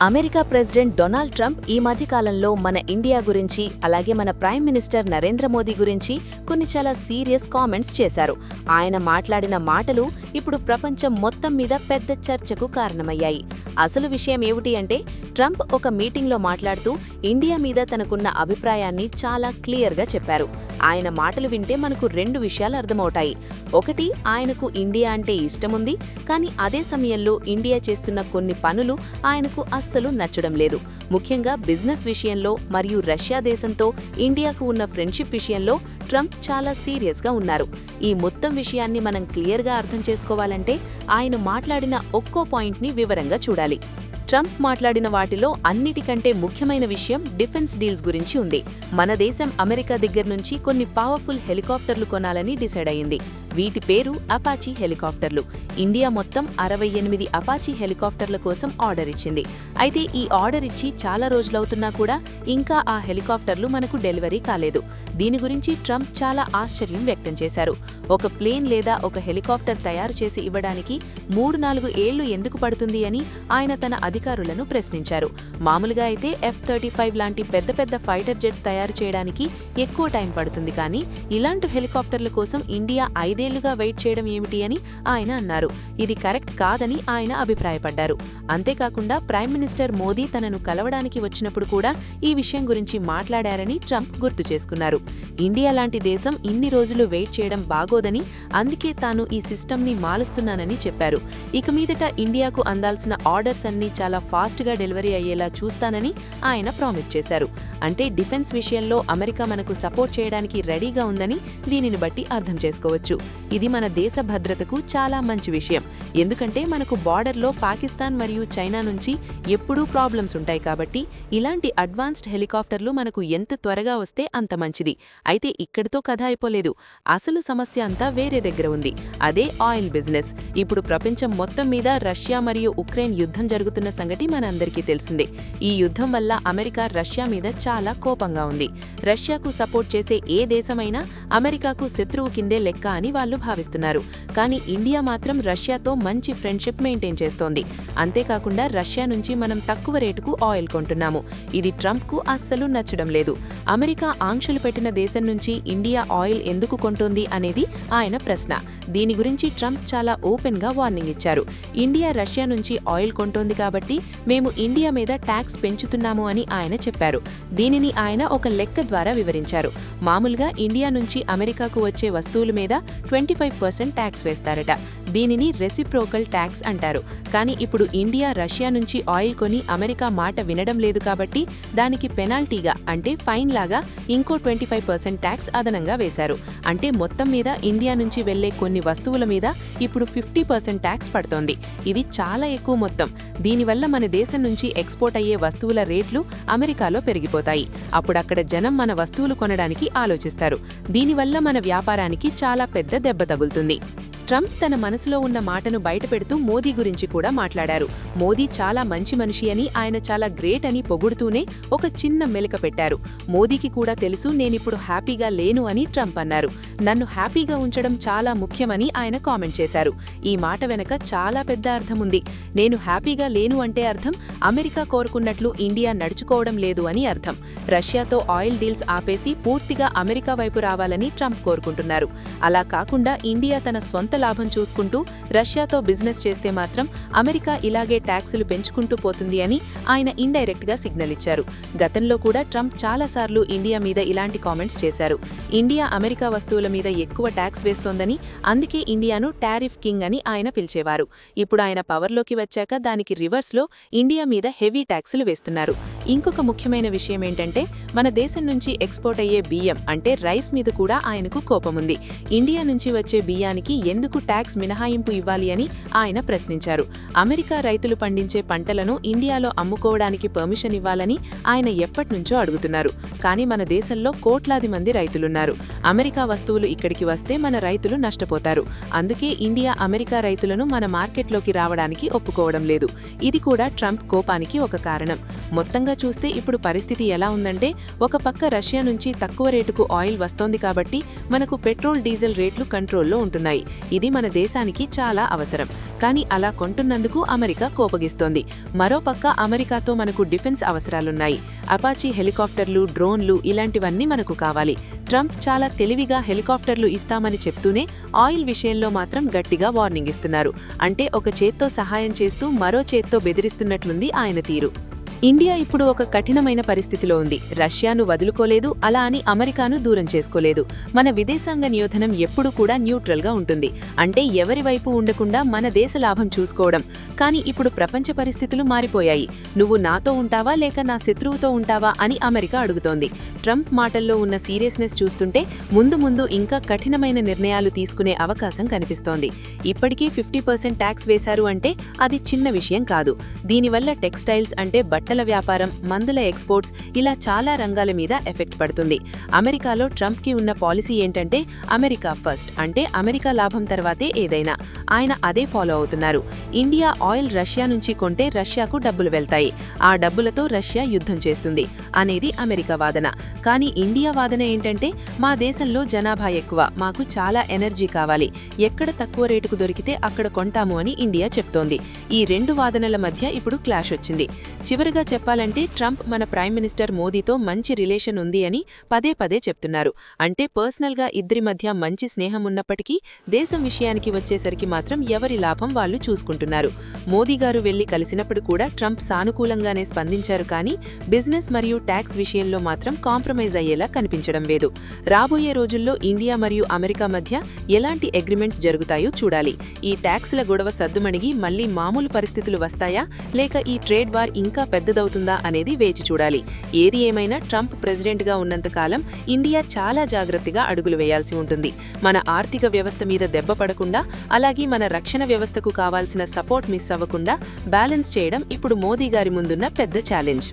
America president Donald Trump ఈ మధ్యకాలంలో మన ఇండియా గురించి అలాగే మన ప్రైమ్ మినిస్టర్ నరేంద్ర మోదీ గురించి కొన్ని చాలా సీరియస్ కామెంట్స్ చేశారు. ఆయన మాట్లాడిన మాటలు ఇప్పుడు ప్రపంచం మొత్తం మీద పెద్ద చర్చకు కారణమయ్యాయి. అసలు విషయం ఏమిటి అంటే ట్రంప్ ఒక మీటింగ్లో మాట్లాడుతూ ఇండియా మీద తనకున్న అభిప్రాయాన్ని చాలా క్లియర్గా చెప్పారు. ఆయన మాటలు వింటే మనకు రెండు విషయాలు అర్థమవుతాయి. ఒకటి ఆయనకు ఇండియా అంటే ఇష్టముంది కానీ అదే సమయంలో ఇండియా చేస్తున్న కొన్ని పనులు ఆయనకు అస్సలు నచ్చడం లేదు. ముఖ్యంగా బిజినెస్ విషయంలో మరియు రష్యా దేశంతో ఇండియాకు ఉన్న ఫ్రెండ్షిప్ విషయంలో ట్రంప్ చాలా సీరియస్గా ఉన్నారు. ఈ మొత్తం విషయాన్ని మనం క్లియర్గా అర్థం చేసుకోవాలంటే ఆయన మాట్లాడిన ఒక్కో పాయింట్ని వివరంగా చూడాలి. ట్రంప్ మాట్లాడిన వాటిలో అన్నిటికంటే ముఖ్యమైన విషయం డిఫెన్స్ డీల్స్ గురించి ఉంది. మన దేశం అమెరికా దగ్గర నుంచి కొన్ని పవర్ఫుల్ హెలికాప్టర్లు కొనాలని డిసైడ్ అయింది వీటి పేరు అపాచీ హెలికాప్టర్లు. ఇండియా మొత్తం అరవై ఎనిమిది అపాచీ హెలికాప్టర్ల కోసం ఆర్డర్ ఇచ్చింది. అయితే ఈ ఆర్డర్ ఇచ్చి చాలా రోజులవుతున్నా కూడా ఇంకా ఆ హెలికాప్టర్లు మనకు డెలివరీ కాలేదు. దీని గురించి ట్రంప్ చాలా ఆశ్చర్యం వ్యక్తం చేశారు. ఒక ప్లేన్ లేదా ఒక హెలికాప్టర్ తయారు చేసి ఇవ్వడానికి మూడు నాలుగు ఏళ్ళు ఎందుకు పడుతుంది అని ఆయన తన అధికారులను ప్రశ్నించారు. మామూలుగా అయితే ఎఫ్ థర్టీ ఫైవ్ లాంటి పెద్ద పెద్ద ఫైటర్ జెట్స్ తయారు చేయడానికి ఎక్కువ టైం పడుతుంది కానీ ఇలాంటి హెలికాప్టర్ల కోసం ఇండియా ఐదే ఐదేళ్ళుగా వెయిట్ చేయడం ఏమిటి అని ఆయన అన్నారు. ఇది కరెక్ట్ కాదని ఆయన అభిప్రాయపడ్డారు. అంతేకాకుండా ప్రైమ్ మినిస్టర్ మోదీ తనను కలవడానికి వచ్చినప్పుడు కూడా ఈ విషయం గురించి మాట్లాడారని ట్రంప్ గుర్తు చేసుకున్నారు. ఇండియా లాంటి దేశం ఇన్ని రోజులు వెయిట్ చేయడం బాగోదని అందుకే తాను ఈ సిస్టమ్ని మాలుస్తున్నానని చెప్పారు. ఇక మీదట ఇండియాకు అందాల్సిన ఆర్డర్స్ అన్నీ చాలా ఫాస్ట్గా డెలివరీ అయ్యేలా చూస్తానని ఆయన ప్రామిస్ చేశారు. అంటే డిఫెన్స్ విషయంలో అమెరికా మనకు సపోర్ట్ చేయడానికి రెడీగా ఉందని దీనిని బట్టి అర్థం చేసుకోవచ్చు. ఇది మన దేశ భద్రతకు చాలా మంచి విషయం. ఎందుకంటే మనకు బార్డర్లో పాకిస్తాన్ మరియు చైనా నుంచి ఎప్పుడూ ప్రాబ్లమ్స్ ఉంటాయి కాబట్టి ఇలాంటి అడ్వాన్స్డ్ హెలికాప్టర్లు మనకు ఎంత త్వరగా వస్తే అంత మంచిది. అయితే ఇక్కడితో కథ అయిపోలేదు. అసలు సమస్య అంతా వేరే దగ్గర ఉంది. అదే ఆయిల్ బిజినెస్. ఇప్పుడు ప్రపంచం మొత్తం మీద రష్యా మరియు ఉక్రెయిన్ యుద్ధం జరుగుతున్న సంగతి మనందరికీ తెలిసిందే. ఈ యుద్ధం వల్ల అమెరికా రష్యా మీద చాలా కోపంగా ఉంది. రష్యాకు సపోర్ట్ చేసే ఏ దేశమైనా అమెరికాకు శత్రువు కిందే లెక్క అని వాళ్ళు భావిస్తున్నారు. కానీ ఇండియా మాత్రం రష్యాతో మంచి ఫ్రెండ్షిప్ మెయింటైన్ చేస్తోంది. అంతేకాకుండా రష్యా నుంచి మనం తక్కువ రేటుకు ఆయిల్ కొంటున్నాము. ఇది ట్రంప్కు అస్సలు నచ్చడం లేదు. అమెరికా ఆంక్షలు పెట్టిన దేశం నుంచి ఇండియా ఆయిల్ ఎందుకు కొంటోంది అనేది ఆయన ప్రశ్న. దీని గురించి ట్రంప్ చాలా ఓపెన్గా వార్నింగ్ ఇచ్చారు. ఇండియా రష్యా నుంచి ఆయిల్ కొంటోంది కాబట్టి మేము ఇండియా మీద ట్యాక్స్ పెంచుతున్నాము అని ఆయన చెప్పారు. దీనిని ఆయన ఒక లెక్క ద్వారా వివరించారు. మామూలుగా ఇండియా నుంచి అమెరికాకు వచ్చే వస్తువుల మీద ట్వంటీ ఫైవ్ పర్సెంట్ ట్యాక్స్ వేస్తారట. దీనిని రెసిప్రోకల్ ట్యాక్స్ అంటారు. కానీ ఇప్పుడు ఇండియా రష్యా నుంచి ఆయిల్ కొని అమెరికా మాట వినడం లేదు కాబట్టి దానికి పెనాల్టీగా అంటే ఫైన్ లాగా ఇంకో ట్వంటీ ఫైవ్ పర్సెంట్ ట్యాక్స్ అదనంగా వేశారు. అంటే మొత్తం మీద ఇండియా నుంచి వెళ్ళే కొన్ని వస్తువుల మీద ఇప్పుడు ఫిఫ్టీ పర్సెంట్ ట్యాక్స్ పడుతోంది. ఇది చాలా ఎక్కువ మొత్తం. దీనివల్ల మన దేశం నుంచి ఎక్స్పోర్ట్ అయ్యే వస్తువుల రేట్లు అమెరికాలో పెరిగిపోతాయి. అప్పుడక్కడ జనం మన వస్తువులు కొనడానికి ఆలోచిస్తారు. దీనివల్ల మన వ్యాపారానికి చాలా పెద్ద దెబ్బ తగులుతుంది. ట్రంప్ తన మనసులో ఉన్న మాటను బయటపెడుతూ మోదీ గురించి కూడా మాట్లాడారు. మోదీ చాలా మంచి మనిషి అని ఆయన చాలా గ్రేట్ అని పొగుడుతూనే ఒక చిన్న మెలిక పెట్టారు. మోదీకి కూడా తెలుసు నేనిప్పుడు హ్యాపీగా లేను అని ట్రంప్ అన్నారు. నన్ను హ్యాపీగా ఉంచడం చాలా ముఖ్యమని ఆయన కామెంట్ చేశారు. ఈ మాట వెనక చాలా పెద్ద అర్థం ఉంది. నేను హ్యాపీగా లేను అంటే అర్థం అమెరికా కోరుకున్నట్లు ఇండియా నడుచుకోవడం లేదు అని అర్థం. రష్యాతో ఆయిల్ డీల్స్ ఆపేసి పూర్తిగా అమెరికా వైపు రావాలని ట్రంప్ కోరుకుంటున్నారు. అలా కాకుండా ఇండియా తన సొంత లాభం చూసుకుంటూ రష్యాతో బిజినెస్ చేస్తే మాత్రం అమెరికా ఇలాగే ట్యాక్సులు పెంచుకుంటూ పోతుంది అని ఆయన ఇండైరెక్ట్గా సిగ్నల్ ఇచ్చారు. గతంలో కూడా ట్రంప్ చాలాసార్లు ఇండియా మీద ఇలాంటి కామెంట్స్ చేశారు. ఇండియా అమెరికా వస్తువుల మీద ఎక్కువ ట్యాక్స్ వేస్తోందని అందుకే ఇండియాను టారిఫ్ కింగ్ అని ఆయన పిలిచేవారు. ఇప్పుడు ఆయన పవర్లోకి వచ్చాక దానికి రివర్స్లో ఇండియా మీద హెవీ ట్యాక్సులు వేస్తున్నారు. ఇంకొక ముఖ్యమైన విషయం ఏంటంటే మన దేశం నుంచి ఎక్స్పోర్ట్ అయ్యే బియ్యం అంటే రైస్ మీద కూడా ఆయనకు కోపముంది. ఇండియా నుంచి వచ్చే బియ్యానికి ఎందుకు ట్యాక్స్ మినహాయింపు ఇవ్వాలి అని ఆయన ప్రశ్నించారు. అమెరికా రైతులు పండించే పంటలను ఇండియాలో అమ్ముకోవడానికి పర్మిషన్ ఇవ్వాలని ఆయన ఎప్పటినుంచో అడుగుతున్నారు. కానీ మన దేశంలో కోట్లాది మంది రైతులున్నారు. అమెరికా వస్తువులు ఇక్కడికి వస్తే మన రైతులు నష్టపోతారు. అందుకే ఇండియా అమెరికా రైతులను మన మార్కెట్లోకి రావడానికి ఒప్పుకోవడం లేదు. ఇది కూడా ట్రంప్ కోపానికి ఒక కారణం. మొత్తంగా చూస్తే ఇప్పుడు పరిస్థితి ఎలా ఉందంటే ఒక పక్క రష్యా నుంచి తక్కువ రేటుకు ఆయిల్ వస్తోంది కాబట్టి మనకు పెట్రోల్ డీజిల్ రేట్లు కంట్రోల్లో ఉంటున్నాయి. ఇది మన దేశానికి చాలా అవసరం. కానీ అలా కొంటున్నందుకు అమెరికా కోపగిస్తోంది. మరోపక్క అమెరికాతో మనకు డిఫెన్స్ అవసరాలున్నాయి. అపాచీ హెలికాప్టర్లు డ్రోన్లు ఇలాంటివన్నీ మనకు కావాలి. ట్రంప్ చాలా తెలివిగా హెలికాప్టర్లు ఇస్తామని చెప్తూనే ఆయిల్ విషయంలో మాత్రం గట్టిగా వార్నింగ్ ఇస్తున్నారు. అంటే ఒక చేత్తో సహాయం చేస్తూ మరో చేత్తో బెదిరిస్తున్నట్లుంది ఆయన తీరు. ఇండియా ఇప్పుడు ఒక కఠినమైన పరిస్థితిలో ఉంది. రష్యాను వదులుకోలేదు అలా అని అమెరికాను దూరం చేసుకోలేదు. మన విదేశాంగ నియోధనం ఎప్పుడూ కూడా న్యూట్రల్గా ఉంటుంది. అంటే ఎవరి వైపు ఉండకుండా మన దేశ లాభం చూసుకోవడం. కానీ ఇప్పుడు ప్రపంచ పరిస్థితులు మారిపోయాయి. నువ్వు నాతో ఉంటావా లేక నా శత్రువుతో ఉంటావా అని అమెరికా అడుగుతోంది. ట్రంప్ మాటల్లో ఉన్న సీరియస్నెస్ చూస్తుంటే ముందు ముందు ఇంకా కఠినమైన నిర్ణయాలు తీసుకునే అవకాశం కనిపిస్తోంది. ఇప్పటికీ ఫిఫ్టీ పర్సెంట్ ట్యాక్స్ వేశారు అంటే అది చిన్న విషయం కాదు. దీనివల్ల టెక్స్టైల్స్ అంటే బట్టల వ్యాపారం మందుల ఎక్స్పోర్ట్స్ ఇలా చాలా రంగాల మీద ఎఫెక్ట్ పడుతుంది. అమెరికాలో ట్రంప్కి ఉన్న పాలసీ ఏంటంటే అమెరికా ఫస్ట్ అంటే అమెరికా లాభం తర్వాతే ఏదైనా. ఆయన అదే ఫాలో అవుతున్నారు. ఇండియా ఆయిల్ రష్యా నుంచి కొంటే రష్యాకు డబ్బులు వెళ్తాయి. ఆ డబ్బులతో రష్యా యుద్ధం చేస్తుంది అనేది అమెరికా వాదన. కానీ ఇండియా వాదన ఏంటంటే మా దేశంలో జనాభా ఎక్కువ మాకు చాలా ఎనర్జీ కావాలి. ఎక్కడ తక్కువ రేటుకు దొరికితే అక్కడ కొంటాము అని ఇండియా చెప్తోంది. ఈ రెండు వాదనల మధ్య ఇప్పుడు క్లాష్ వచ్చింది. చివరిగా చెప్పాలంటే ట్రంప్ మన ప్రైమ్ మినిస్టర్ మోదీతో మంచి రిలేషన్ ఉంది అని పదే పదే చెప్తున్నారు. అంటే పర్సనల్గా ఇద్దరి మధ్య మంచి స్నేహం ఉన్నప్పటికీ దేశం విషయానికి వచ్చేసరికి మాత్రం ఎవరి లాభం వాళ్ళు చూసుకుంటున్నారు. మోదీ గారు వెళ్ళి కలిసినప్పుడు కూడా ట్రంప్ సానుకూలంగానే స్పందించారు కానీ బిజినెస్ మరియు ట్యాక్స్ విషయంలో మాత్రం కాంప్రమైజ్ అయ్యేలా కనిపించడం లేదు. రాబోయే రోజుల్లో ఇండియా మరియు అమెరికా మధ్య ఎలాంటి అగ్రిమెంట్స్ జరుగుతాయో చూడాలి. ఈ ట్యాక్స్ల గొడవ సద్దుమణిగి మళ్ళీ మామూలు పరిస్థితులు వస్తాయా? లేక ఈ ట్రేడ్ వార్ ఇంకా పెద్ద పెద్దదవుతుందా అనేది వేచి చూడాలి. ఏది ఏమైనా ట్రంప్ ప్రెసిడెంట్గా ఉన్నంతకాలం ఇండియా చాలా జాగ్రత్తగా అడుగులు వేయాల్సి ఉంటుంది. మన ఆర్థిక వ్యవస్థ మీద దెబ్బ పడకుండా అలాగే మన రక్షణ వ్యవస్థకు కావాల్సిన సపోర్ట్ మిస్ అవ్వకుండా బ్యాలెన్స్ చేయడం ఇప్పుడు మోదీ గారి ముందున్న పెద్ద ఛాలెంజ్.